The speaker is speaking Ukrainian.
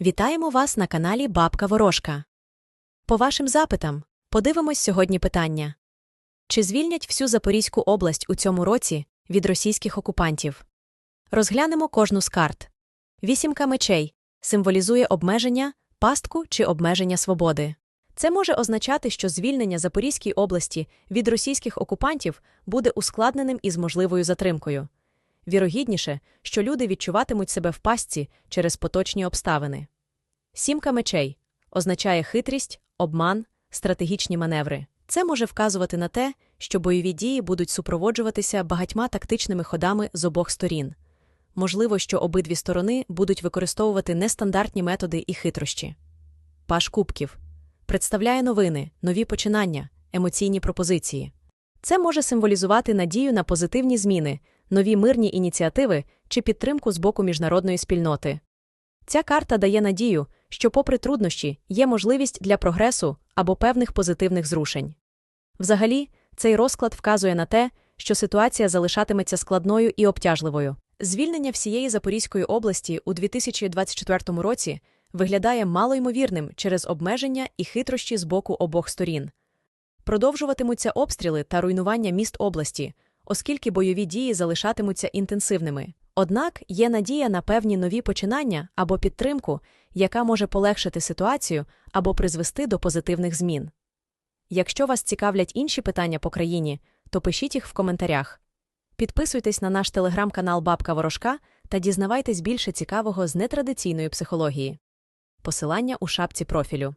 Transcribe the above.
Вітаємо вас на каналі Бабка Ворожка. По вашим запитам подивимось сьогодні питання: чи звільнять всю Запорізьку область у цьому році від російських окупантів? Розглянемо кожну з карт. Вісімка мечей символізує обмеження, пастку чи обмеження свободи. Це може означати, що звільнення Запорізької області від російських окупантів буде ускладненим із можливою затримкою. Вірогідніше, що люди відчуватимуть себе в пастці через поточні обставини. Сімка мечей означає хитрість, обман, стратегічні маневри. Це може вказувати на те, що бойові дії будуть супроводжуватися багатьма тактичними ходами з обох сторін. Можливо, що обидві сторони будуть використовувати нестандартні методи і хитрощі. Паш Кубків представляє новини, нові починання, емоційні пропозиції. Це може символізувати надію на позитивні зміни, нові мирні ініціативи чи підтримку з боку міжнародної спільноти. Ця карта дає надію, що, попри труднощі, є можливість для прогресу або певних позитивних зрушень. Взагалі, цей розклад вказує на те, що ситуація залишатиметься складною і обтяжливою. Звільнення всієї Запорізької області у 2024 році виглядає малоймовірним через обмеження і хитрощі з боку обох сторін. Продовжуватимуться обстріли та руйнування міст області, оскільки бойові дії залишатимуться інтенсивними. Однак є надія на певні нові починання або підтримку, яка може полегшити ситуацію або призвести до позитивних змін. Якщо вас цікавлять інші питання по країні, то пишіть їх в коментарях. Підписуйтесь на наш телеграм-канал Бабка Ворожка та дізнавайтесь більше цікавого з нетрадиційної психології. Посилання у шапці профілю.